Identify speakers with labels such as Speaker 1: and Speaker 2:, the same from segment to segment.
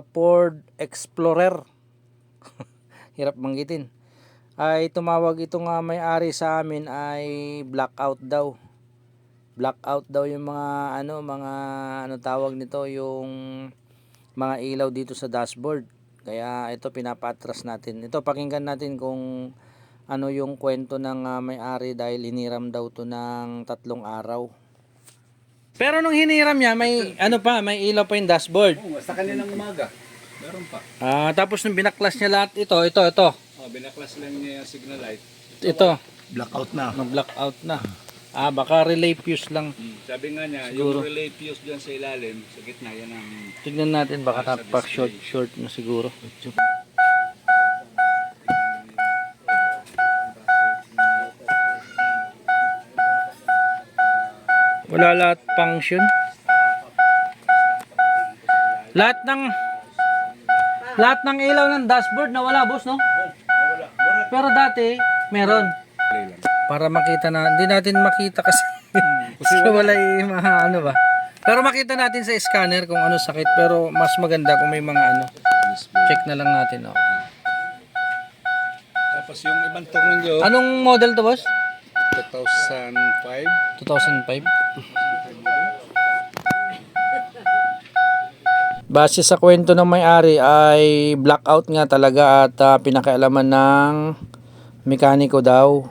Speaker 1: Ford Explorer. Hirap banggitin. Ay tumawag itong uh, may-ari sa amin ay blackout daw. Blackout daw yung mga ano, mga ano tawag nito, yung mga ilaw dito sa dashboard. Kaya ito pinapatras natin. Ito pakinggan natin kung ano yung kwento ng ah, may-ari dahil hiniram daw to ng tatlong araw. Pero nung hiniram niya, may ano pa, may ilaw pa yung dashboard.
Speaker 2: Oo, sa kaninang umaga. Meron pa.
Speaker 1: Ah, tapos nung binaklas niya lahat ito, ito, ito.
Speaker 2: Oh, binaklas lang niya yung signal light.
Speaker 1: Ito,
Speaker 3: Blackout na.
Speaker 1: nag-blackout na. Ah, baka relay fuse lang.
Speaker 2: Hmm. Sabi nga niya,
Speaker 1: Siguro.
Speaker 2: yung relay fuse dyan sa ilalim, sa gitna, yan ang...
Speaker 1: Tignan natin, baka tapak short, short na siguro. Wala lahat function. Lahat ng lahat ng ilaw ng dashboard na wala, boss, no? Pero dati, meron. Para makita na, hindi natin makita kasi. kasi wala yung mga ano ba. Pero makita natin sa scanner kung ano sakit. Pero mas maganda kung may mga ano. Check na lang natin. Oh.
Speaker 2: Tapos yung ibang tornilyo,
Speaker 1: Anong model to boss?
Speaker 2: 2005.
Speaker 1: 2005? Base sa kwento ng may-ari ay blackout nga talaga at ah, pinakialaman ng mekaniko daw.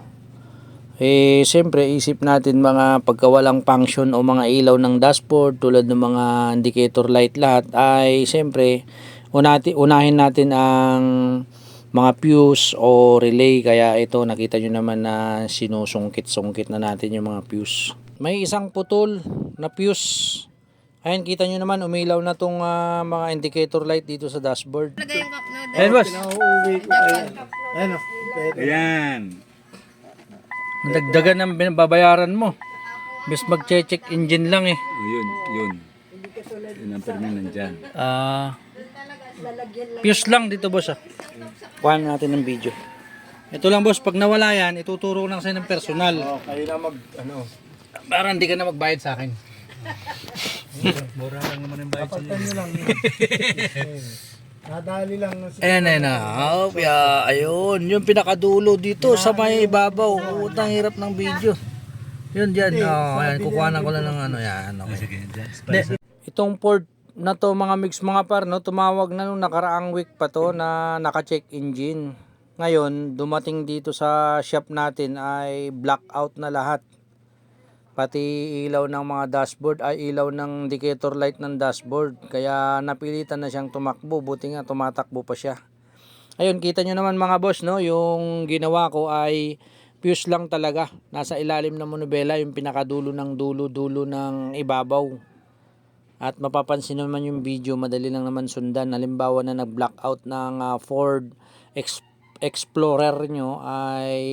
Speaker 1: Eh, siyempre, isip natin mga pagkawalang function o mga ilaw ng dashboard tulad ng mga indicator light lahat ay siyempre, unati, unahin natin ang mga fuse o relay kaya ito nakita nyo naman na sinusungkit-sungkit na natin yung mga fuse. May isang putol na fuse. Ayan, kita nyo naman, umilaw na tong ah, mga indicator light dito sa dashboard. Ayan, boss.
Speaker 3: Ko kayo. Ano?
Speaker 2: Ayan.
Speaker 1: Dagdagan ng bin- babayaran mo. Bis mag-check engine lang eh.
Speaker 2: Oh, yun, yun. Yun ang permin nandyan.
Speaker 1: Ah, fuse lang dito boss ah. Kuha natin ng video. Ito lang boss, pag nawala yan, ituturo ko lang sa'yo ng personal.
Speaker 3: Oh, kayo na mag, ano,
Speaker 1: Para hindi ka na magbayad sa akin.
Speaker 2: Mura lang naman yung bayad
Speaker 3: kapatan nyo lang. Nadali lang. na si-
Speaker 1: Ayan, ayan na. Oh, ayun. Yung pinakadulo dito sa may ibabaw. Utang hirap ng video. Yun dyan. Oh, ayan. Kukuha ko lang ng ano. Yan. Okay. Itong port na to mga mix mga par no tumawag na nung nakaraang week pa to na naka-check engine. Ngayon dumating dito sa shop natin ay blackout na lahat. Pati ilaw ng mga dashboard ay ilaw ng indicator light ng dashboard. Kaya napilitan na siyang tumakbo. Buti nga tumatakbo pa siya. Ayun, kita nyo naman mga boss, no? Yung ginawa ko ay fuse lang talaga. Nasa ilalim ng monobela, yung pinakadulo ng dulo-dulo ng ibabaw. At mapapansin naman yung video, madali lang naman sundan. Halimbawa na nag-blackout ng ah, Ford Ex- Explorer nyo ay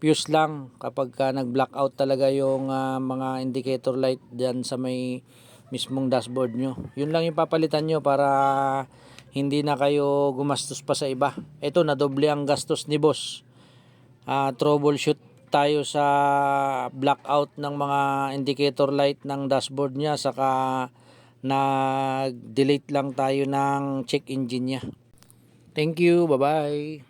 Speaker 1: fuse lang kapag ka nag-blackout talaga yung ah, mga indicator light dyan sa may mismong dashboard nyo. Yun lang yung papalitan nyo para hindi na kayo gumastos pa sa iba. Ito, nadoble ang gastos ni boss. Ah, troubleshoot tayo sa blackout ng mga indicator light ng dashboard niya saka nag-delete lang tayo ng check engine niya. Thank you. Bye-bye.